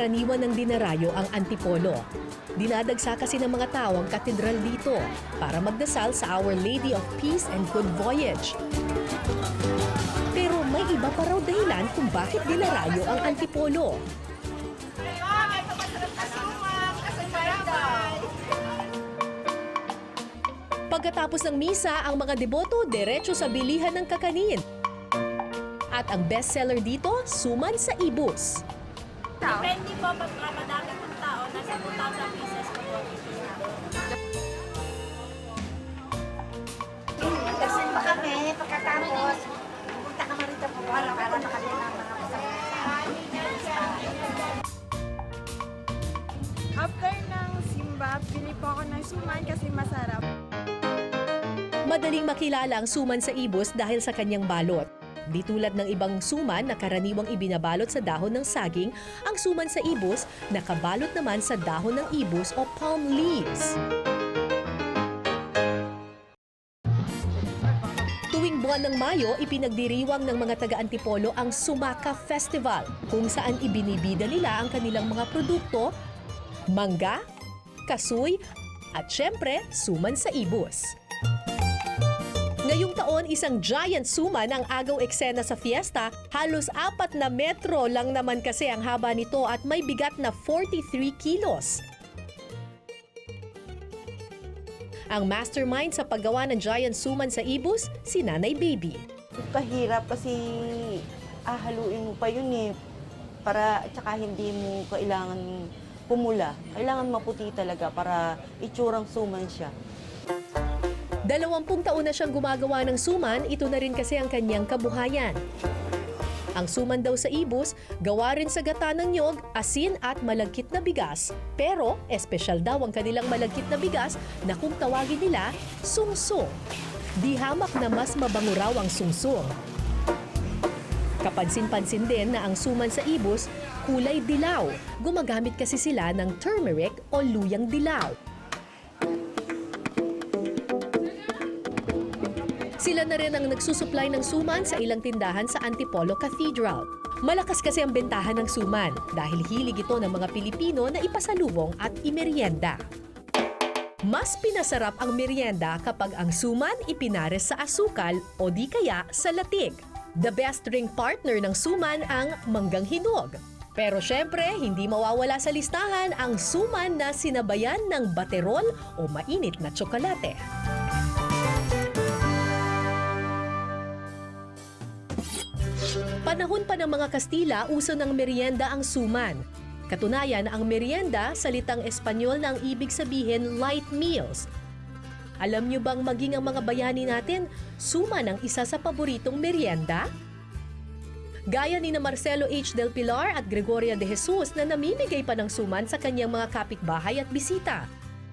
karaniwan ng dinarayo ang Antipolo. Dinadagsa kasi ng mga tao ang katedral dito para magdasal sa Our Lady of Peace and Good Voyage. Pero may iba pa raw dahilan kung bakit dinarayo ang Antipolo. Pagkatapos ng misa, ang mga deboto diretso sa bilihan ng kakanin. At ang bestseller dito, suman sa ibus. Depende po pag madami pong tao, nasa 2,000 pieces po po. Kasi pa kami, pagkatapos, pupunta kami rito po para para makabili ng mga. After ng simba, pili po ako ng suman kasi masarap. Madaling makilala ang suman sa ibus dahil sa kanyang balot. Di tulad ng ibang suman na karaniwang ibinabalot sa dahon ng saging, ang suman sa ibus nakabalot naman sa dahon ng ibus o palm leaves. Tuwing buwan ng Mayo, ipinagdiriwang ng mga taga-Antipolo ang Sumaka Festival, kung saan ibinibida nila ang kanilang mga produkto, mangga, kasoy, at syempre, suman sa ibus. Ngayong taon, isang giant suman ang agaw eksena sa fiesta. Halos apat na metro lang naman kasi ang haba nito at may bigat na 43 kilos. Ang mastermind sa paggawa ng giant suman sa ibus, si Nanay Baby. Kahirap kasi ahaluin mo pa yun eh. Para at saka hindi mo kailangan pumula. Kailangan maputi talaga para itsurang suman siya. Dalawampung taon na siyang gumagawa ng suman, ito na rin kasi ang kanyang kabuhayan. Ang suman daw sa ibus, gawa rin sa gata ng nyog, asin at malagkit na bigas. Pero, espesyal daw ang kanilang malagkit na bigas na kung tawagin nila, sungsong. Di hamak na mas mabango raw ang sungsong. Kapansin-pansin din na ang suman sa ibus, kulay dilaw. Gumagamit kasi sila ng turmeric o luyang dilaw. Sila na rin ang nagsusupply ng suman sa ilang tindahan sa Antipolo Cathedral. Malakas kasi ang bentahan ng suman dahil hilig ito ng mga Pilipino na ipasalubong at imerienda. Mas pinasarap ang merienda kapag ang suman ipinares sa asukal o di kaya sa latig. The best drink partner ng suman ang manggang hinog. Pero syempre, hindi mawawala sa listahan ang suman na sinabayan ng baterol o mainit na tsokolate. Panahon pa ng mga Kastila, uso ng merienda ang suman. Katunayan, ang merienda, salitang Espanyol na ang ibig sabihin light meals. Alam niyo bang maging ang mga bayani natin, suman ang isa sa paboritong merienda? Gaya ni na Marcelo H. Del Pilar at Gregoria de Jesus na namimigay pa ng suman sa kanyang mga kapitbahay at bisita.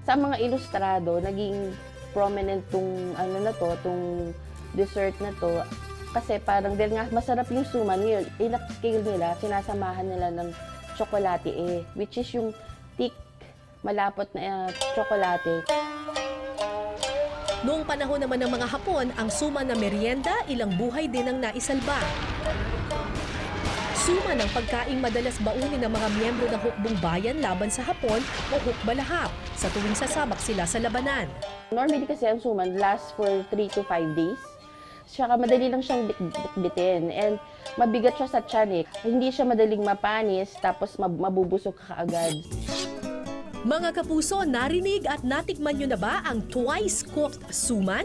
sa mga ilustrado, naging prominent tong ano na to, tong dessert na to. Kasi parang dahil nga masarap yung suman, yun, in-upscale nila, sinasamahan nila ng tsokolate eh, which is yung thick, malapot na uh, tsokolate. Noong panahon naman ng mga Hapon, ang suman na merienda, ilang buhay din ang naisalba. Suman ang pagkaing madalas baunin ng mga miyembro ng hukbong bayan laban sa Hapon o hukbalahap sa tuwing sasabak sila sa labanan. Normally kasi ang suman lasts for 3 to 5 days. Saka madali lang siyang bit- bitbitin and mabigat siya sa tiyan eh. Hindi siya madaling mapanis tapos mab- mabubusog ka kaagad. Mga kapuso, narinig at natikman nyo na ba ang twice cooked suman?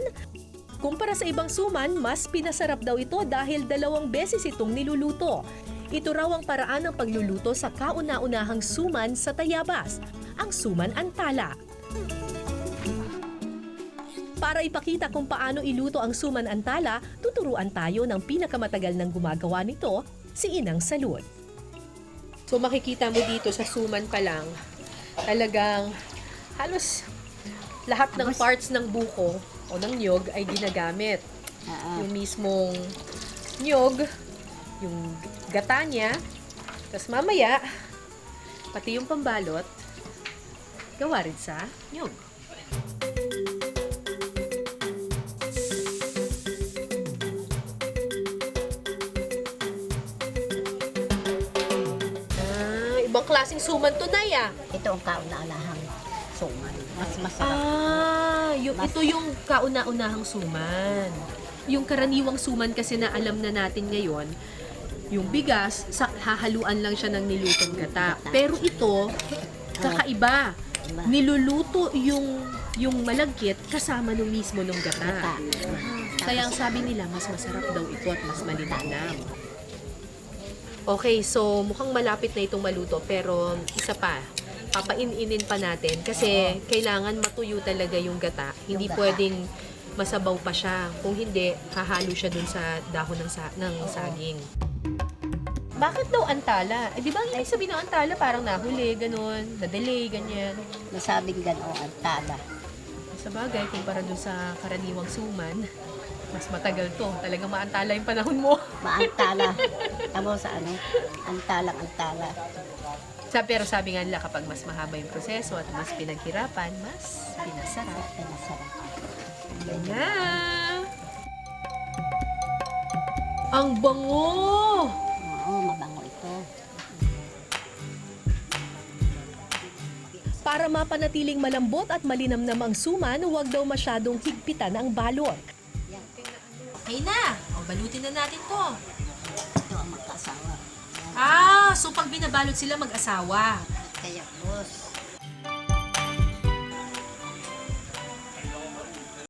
Kumpara sa ibang suman, mas pinasarap daw ito dahil dalawang beses itong niluluto. Ito raw ang paraan ng pagluluto sa kauna-unahang suman sa Tayabas, ang suman antala. Para ipakita kung paano iluto ang suman antala, tuturuan tayo ng pinakamatagal ng gumagawa nito, si Inang Salud. So makikita mo dito sa suman pa lang, talagang halos lahat ng parts ng buko o ng nyog ay ginagamit. Yung mismong nyog, yung gata niya, tapos mamaya, pati yung pambalot, gawa rin sa nyog. Klaseng suman tunay ah. Ito ang kauna-unahang suman. Mas masarap. Ah, yung, ito yung kauna-unahang suman. Yung karaniwang suman kasi na alam na natin ngayon, yung bigas, sa, hahaluan lang siya ng nilutong gata. Pero ito, kakaiba. Diba? Niluluto yung yung malagkit kasama nung mismo nung Gata. gata. Kaya ang sabi nila, mas masarap daw ito at mas malinamnam. Okay, so mukhang malapit na itong maluto pero isa pa, papain-inin pa natin kasi kailangan matuyo talaga yung gata. Hindi gata. pwedeng masabaw pa siya. Kung hindi, hahalo siya dun sa dahon ng, sa- ng saging. Bakit daw antala? Eh, di ba ang ibig sabihin ng antala parang nahuli, ganun, na-delay, ganyan. Masabing gano'n ang tala. Sa bagay, kumpara dun sa karaniwang suman, mas matagal to. Talagang maantala yung panahon mo. Maantala. Tamo sa ano? Antalang antala. Sa, pero sabi nga nila, kapag mas mahaba yung proseso at mas pinaghirapan, mas pinasarap. Ay, masarap. Yan na! Ang bango! Oo, mabango ito. Para mapanatiling malambot at malinamnam ang suman, huwag daw masyadong higpitan ang balot. Okay na! O, balutin na natin to. Magkasawa. Ah, so pag binabalot sila mag-asawa. Kaya, boss.